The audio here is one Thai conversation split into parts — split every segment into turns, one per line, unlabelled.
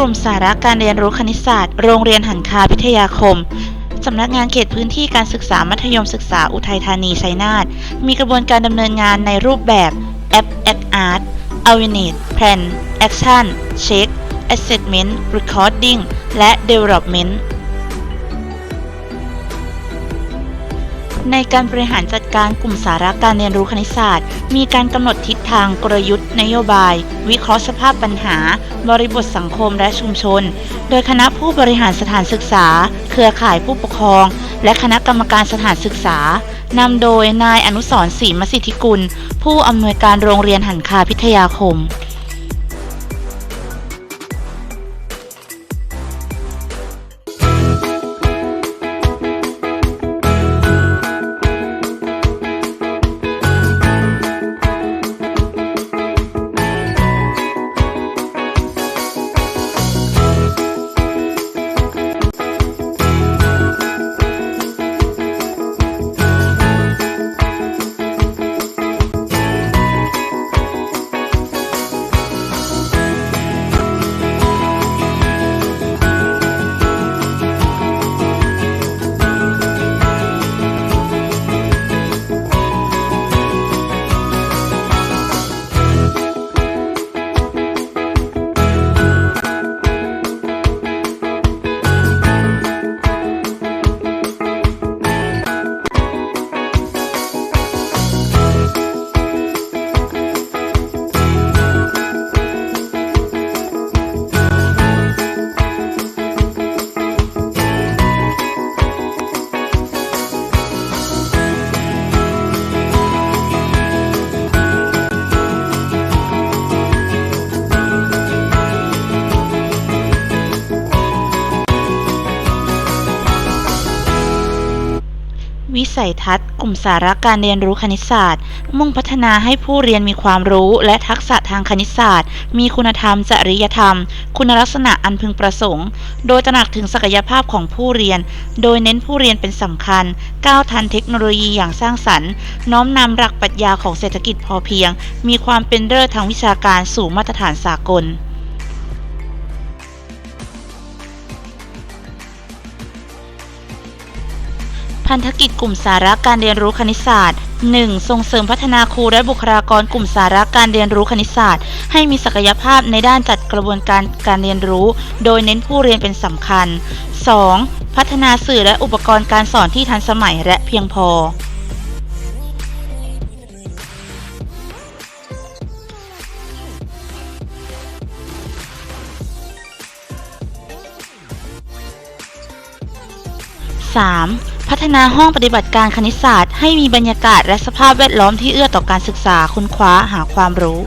กลุ่มสาระการเรียนรู้คณิตศาสตร์ โรงเรียนหันคาพิทยาคม สำนักงานเขตพื้นที่การศึกษามัธยมศึกษาอุทัยธานีชัยนาท มีกระบวนการดำเนินงานในรูปแบบ App Act Art a w a r e n e s Plan Action Check Assessment Recording และ Development ในการบริหารจัดการกลุ่มสาระการเรียนรู้คณิตศาสตร์ มีการกำหนดทิศทางกลยุทธ์ นโยบาย วิเคราะห์สภาพปัญหา บริบทสังคมและชุมชน โดยคณะผู้บริหารสถานศึกษา เครือข่ายผู้ปกครอง และคณะกรรมการสถานศึกษานำโดยนายอนุสรศรีมสิทธิกุล ผู้อำนวยการโรงเรียนหันคาพิทยาคม วิสัยทัศน์ กลุ่มสาระการเรียนรู้คณิตศาสตร์ มุ่งพัฒนาให้ผู้เรียนมีความรู้และทักษะทางคณิตศาสตร์ มีคุณธรรม จริยธรรม คุณลักษณะอันพึงประสงค์ โดยตระหนักถึงศักยภาพของผู้เรียน โดยเน้นผู้เรียนเป็นสำคัญ ก้าวทันเทคโนโลยีอย่างสร้างสรรค์ น้อมนำหลักปรัชญาของเศรษฐกิจพอเพียง มีความเป็นเลิศทางวิชาการสู่มาตรฐานสากล พันธกิจกลุ่มสาระการเรียนรู้คณิตศาสตร์ 1. ส่งเสริมพัฒนาครูและบุคลากรกลุ่มสาระการเรียนรู้คณิตศาสตร์ ให้มีศักยภาพในด้านจัดกระบวนการการเรียนรู้ โดยเน้นผู้เรียนเป็นสำคัญ 2. พัฒนาสื่อและอุปกรณ์การสอนที่ทันสมัยและเพียงพอ 3. พัฒนาห้องปฏิบัติการคณิตศาสตร์ ให้มีบรรยากาศและสภาพแวดล้อมที่เอื้อต่อการศึกษาค้นคว้าหาความรู้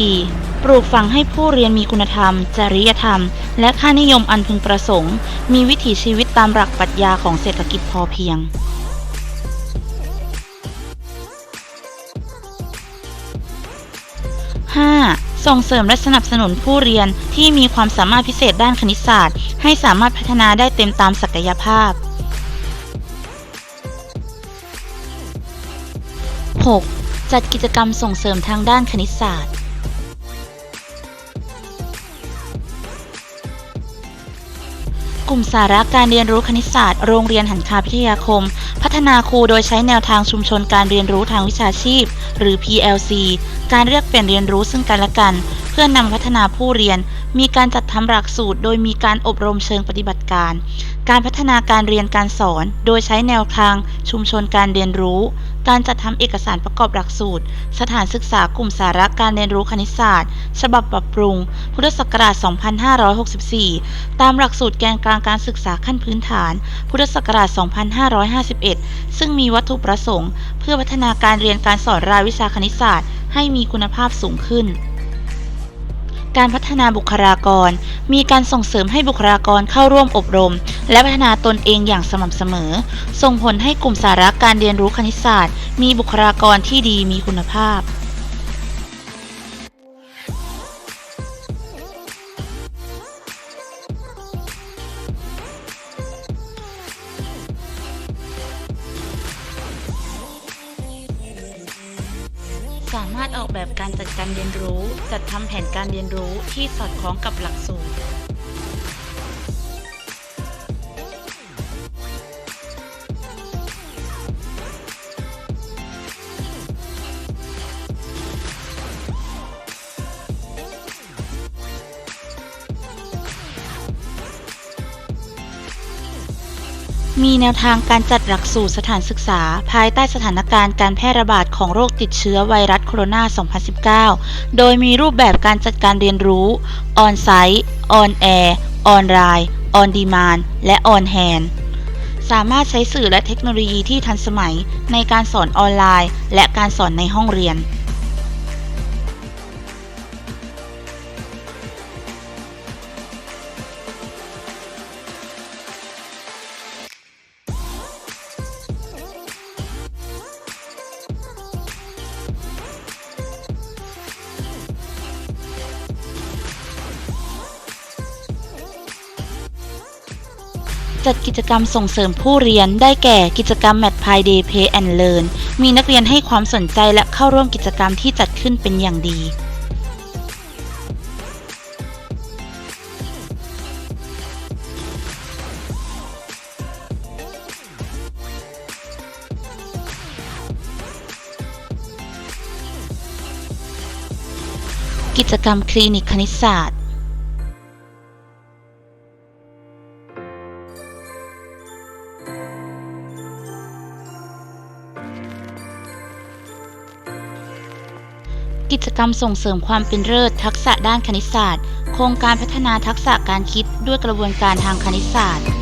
4. ปลูกฝังให้ผู้เรียนมีคุณธรรม จริยธรรม และค่านิยมอันพึงประสงค์ มีวิถีชีวิตตามหลักปรัชญาของเศรษฐกิจพอเพียง 5. ส่งเสริมและสนับสนุนผู้เรียนที่มีความสามารถพิเศษด้านคณิตศาสตร์ ให้สามารถพัฒนาได้เต็มตามศักยภาพ 6. จัดกิจกรรมส่งเสริมทางด้านคณิตศาสตร์ ลุ่มสาระการเรียนรู้คณิตศาสตร์ โรงเรียนหันคาพิทยาคม พัฒนาครูโดยใช้แนวทางชุมชนการเรียนรู้ทางวิชาชีพ หรือ PLC การเรียกเปลี่ยนเรียนรู้ซึ่งกันและกัน เพื่อนำพัฒนาผู้เรียน มีการจัดทำหลักสูตร โดยมีการอบรมเชิงปฏิบัติการ การพัฒนาการเรียนการสอน โดยใช้แนวทางชุมชนการเรียนรู้ การจัดทำเอกสารประกอบหลักสูตร สถานศึกษากลุ่มสาระการเรียนรู้คณิตศาสตร์ ฉบับปรับปรุง พุทธศักราช 2564 ตามหลักสูตรแกนกลางการศึกษาขั้นพื้นฐาน พุทธศักราช 2551 ซึ่งมีวัตถุประสงค์ เพื่อพัฒนาการเรียนการสอนรายวิชาคณิตศาสตร์ ให้มีคุณภาพสูงขึ้น การพัฒนาบุคลากร มีการส่งเสริมให้บุคลากรเข้าร่วมอบรม และพัฒนาตนเองอย่างสม่ำเสมอ ส่งผลให้กลุ่มสาระการเรียนรู้คณิตศาสตร์ มีบุคลากรที่ดีมีคุณภาพามารถออกแบบการจัดการเรียนรู้ จัดทำแผนการเรียนรู้ที่สอดคล้องกับหลักสูตร มีแนวทางการจัดหลักสูตรสถานศึกษา ภายใต้สถานการณ์การแพร่ระบาดของโรคติดเชื้อไวรัสโคโรนา 2019 โดยมีรูปแบบการจัดการเรียนรู้ ออนไซต์ ออนแอร์ ออนไลน์ ออนดีมานและออนแฮนสามารถใช้สื่อและเทคโนโลยีที่ทันสมัยในการสอนออนไลน์ และการสอนในห้องเรียน จัดกิจกรรมส่งเสริมผู้เรียน ได้แก่กิจกรรม Mat Pi Day Play and Learn มีนักเรียนให้ความสนใจและเข้าร่วมกิจกรรมที่จัดขึ้นเป็นอย่างดีกิจกรรมคลินิกคณิตศาสตร์ กิจกรรมส่งเสริมความเป็นเลิศทักษะด้านคณิตศาสตร์ โครงการพัฒนาทักษะการคิดด้วยกระบวนการทางคณิตศาสตร์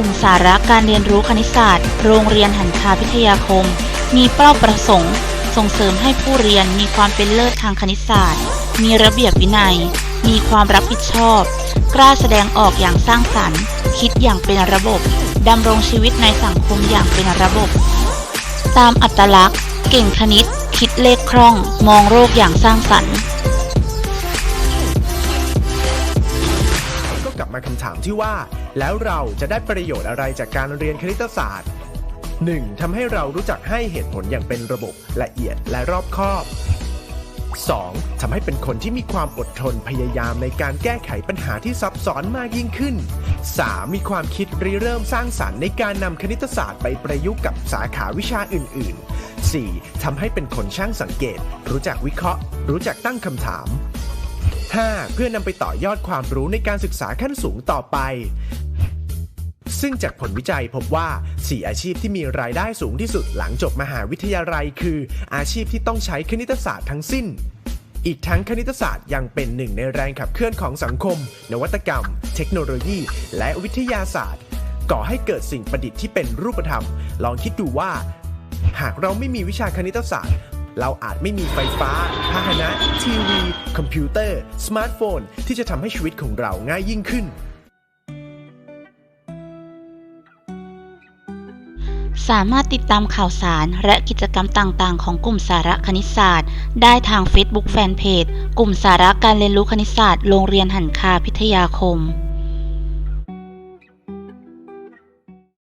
ลุ่มสาระการเรียนรู้คณิตศาสตร์ โรงเรียนหันคาพิทยาคม มีเป้าประสงค์ ส่งเสริมให้ผู้เรียนมีความเป็นเลิศทางคณิตศาสตร์ มีระเบียบวินัย มีความรับผิดชอบ กล้าแสดงออกอย่างสร้างสรรค์ คิดอย่างเป็นระบบดำรงชีวิตในสังคมอย่างเป็นระบบ ตามอัตลักษณ์ เก่งคณิต คิดเลขคล่อง มองโลกอย่างสร้างสรรค์
ก็กลับมาคำถามที่ว่า แล้วเราจะได้ประโยชน์อะไรจากการเรียนคณิตศาสตร์ 1. ทำให้เรารู้จักให้เหตุผลอย่างเป็นระบบละเอียดและรอบคอบ 2. ทำให้เป็นคนที่มีความอดทนพยายามในการแก้ไขปัญหาที่ซับซ้อนมากยิ่งขึ้น 3. มีความคิดริเริ่มสร้างสรรค์ในการนำคณิตศาสตร์ไปประยุกต์กับสาขาวิชาอื่น ๆ 4. ทำให้เป็นคนช่างสังเกต รู้จักวิเคราะห์ รู้จักตั้งคำถาม 5. เพื่อนำไปต่อยอดความรู้ในการศึกษาขั้นสูงต่อไป ซึ่งจากผลวิจัยพบว่า 4 อาชีพที่มีรายได้สูงที่สุดหลังจบมหาวิทยาลัย คือ อาชีพที่ต้องใช้คณิตศาสตร์ทั้งสิ้นอีกทั้งคณิตศาสตร์ยังเป็นหนึ่งในแรงขับเคลื่อนของสังคม นวัตกรรม เทคโนโลยี และวิทยาศาสตร์ ก่อให้เกิดสิ่งประดิษฐ์ที่เป็นรูปธรรม ลองคิดดูว่า หากเราไม่มีวิชาคณิตศาสตร์ เราอาจไม่มีไฟฟ้า พาหนะ ทีวี คอมพิวเตอร์ สมาร์ทโฟน ที่จะทำให้ชีวิตของเราง่ายยิ่งขึ้น
สามารถติดตามข่าวสารและกิจกรรมต่าง ๆ ของกลุ่มสาระคณิตศาสตร์ ได้ทาง Facebook Fanpage กลุ่มสาระการเรียนรู้คณิตศาสตร์ โรงเรียนหันคาพิทยาคม